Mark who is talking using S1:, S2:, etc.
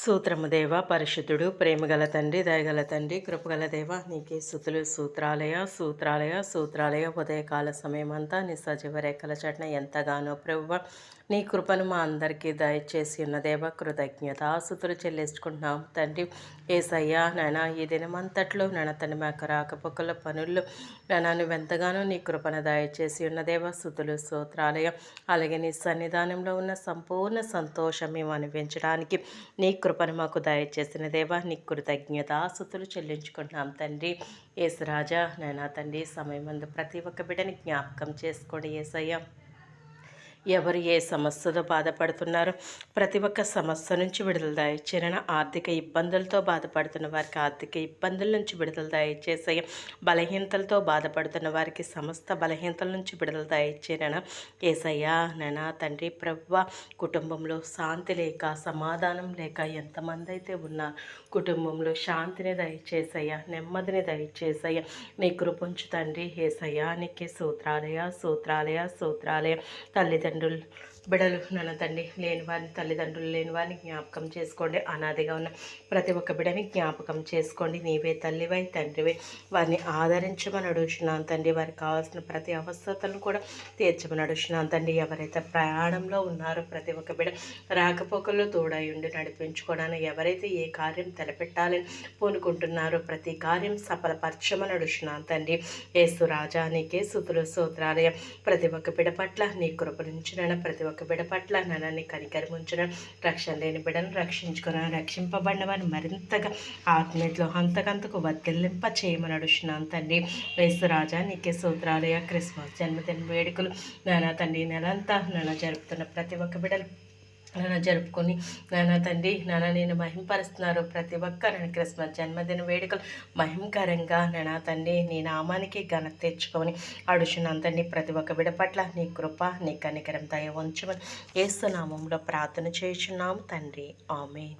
S1: సూత్రము దేవ పరిశుద్ధుడు ప్రేమగల తండ్రి దయగల తండ్రి కృపగల దేవ నీకే సుతులు సూత్రాలయ సూత్రాలయ సూత్రాలయ ఉదయకాల సమయమంతా నీ సజీవ రేఖల చట్న ఎంతగానో ప్రభువ నీ కృపను మా అందరికీ దయచేసి ఉన్నదేవ కృతజ్ఞత ఆసుతులు చెల్లించుకుంటున్నాం. తండ్రి ఏసయ్యా నానా ఈ దినమంతట్లో నాన్న తండ్రి మాకు రాకపోకల పనుల్లో నాన్న నువ్వు ఎంతగానో నీ కృపను దయచేసి ఉన్నదేవ సుతులు సూత్రాలయం అలాగే నీ సన్నిధానంలో ఉన్న సంపూర్ణ సంతోషం మేము అనిపించడానికి నీ కృపను మాకు దయచేసిన దేవా నీ కృతజ్ఞత ఆసుతులు చెల్లించుకుంటున్నాం. తండ్రి ఏసురాజా నాయనా తండ్రి సమయం ప్రతి ఒక్క బిడ్డని జ్ఞాపకం చేసుకోండి ఏసయ్యా. ఎవరు ఏ సమస్యతో బాధపడుతున్నారో? ప్రతి ఒక్క సమస్య నుంచి విడుదల దయచేరన ఆర్థిక ఇబ్బందులతో బాధపడుతున్న వారికి ఆర్థిక ఇబ్బందుల నుంచి విడుదల దయచేసే బలహీనతలతో బాధపడుతున్న వారికి సమస్త బలహీనతల నుంచి విడుదల దయచేరన ఏసయ్యా నైనా తండ్రి ప్రవ్వ కుటుంబంలో శాంతి లేక సమాధానం లేక ఎంతమంది అయితే ఉన్నా కుటుంబంలో శాంతిని దయచేసయ్యా నెమ్మదిని దయచేసయ్యా. నీ కృపంచు తండ్రి ఏసయ్యా నీకే సూత్రాలయ సూత్రాలయ సూత్రాలయ. తల్లిదండ్రులు తల్లిదండ్రులు బిడలు నన్న తండ్రి లేని వారిని తల్లిదండ్రులు లేని వారిని జ్ఞాపకం చేసుకోండి. అనాదిగా ఉన్న ప్రతి ఒక్క బిడని జ్ఞాపకం చేసుకోండి. నీవే తల్లివై తండ్రివై వారిని ఆదరించమని అడుగుతున్నాను తండ్రి. వారికి కావాల్సిన ప్రతి అవసరతలను కూడా తీర్చమని అడుగుతున్నాను తండ్రి. ఎవరైతే ప్రయాణంలో ఉన్నారో ప్రతి ఒక్క బిడ రాకపోకల్లో తోడై ఉండి నడిపించుకోవడానికి ఎవరైతే ఏ కార్యం తలపెట్టాలని పూనుకుంటున్నారో ప్రతి కార్యం సఫలపరచమని అడుగుతున్నాను తండ్రి. ఏసు రాజానికే సుతులు సూత్రాలయ ప్రతి ఒక్క బిడ పట్ల నీ కృపను ఉంచున ప్రతి ఒక్క బిడ పట్ల నన్నని ఉంచున రక్షణ లేని బిడను రక్షించుకున్న రక్షింపబడిన వారిని మరింతగా ఆత్మీయతలో అంతకంతకు వర్తిల్లింప చేయమని అడుగుతున్నాను తండ్రి. వేసురాజా నీకే సూత్రాలయ క్రిస్మస్ జన్మదిన వేడుకలు నానా తండ్రి నెలంతా నన్ను జరుపుతున్న ప్రతి ఒక్క బిడలు నాన్న జరుపుకొని నాన్న తండ్రి నాన్న నేను మహింపరుస్తున్నారు. ప్రతి ఒక్క నేను క్రిస్మస్ జన్మదిన వేడుకలు మహింకరంగా నాన్న తండ్రి నీ నామానికి ఘనత తెచ్చుకొని అడుచున్నాను తండ్రి. ప్రతి ఒక్క విడపట్ల నీ కృప నీ కనికరం దయ ఉంచమని ఏసునామంలో ప్రార్థన చేస్తున్నాము తండ్రి. ఆమె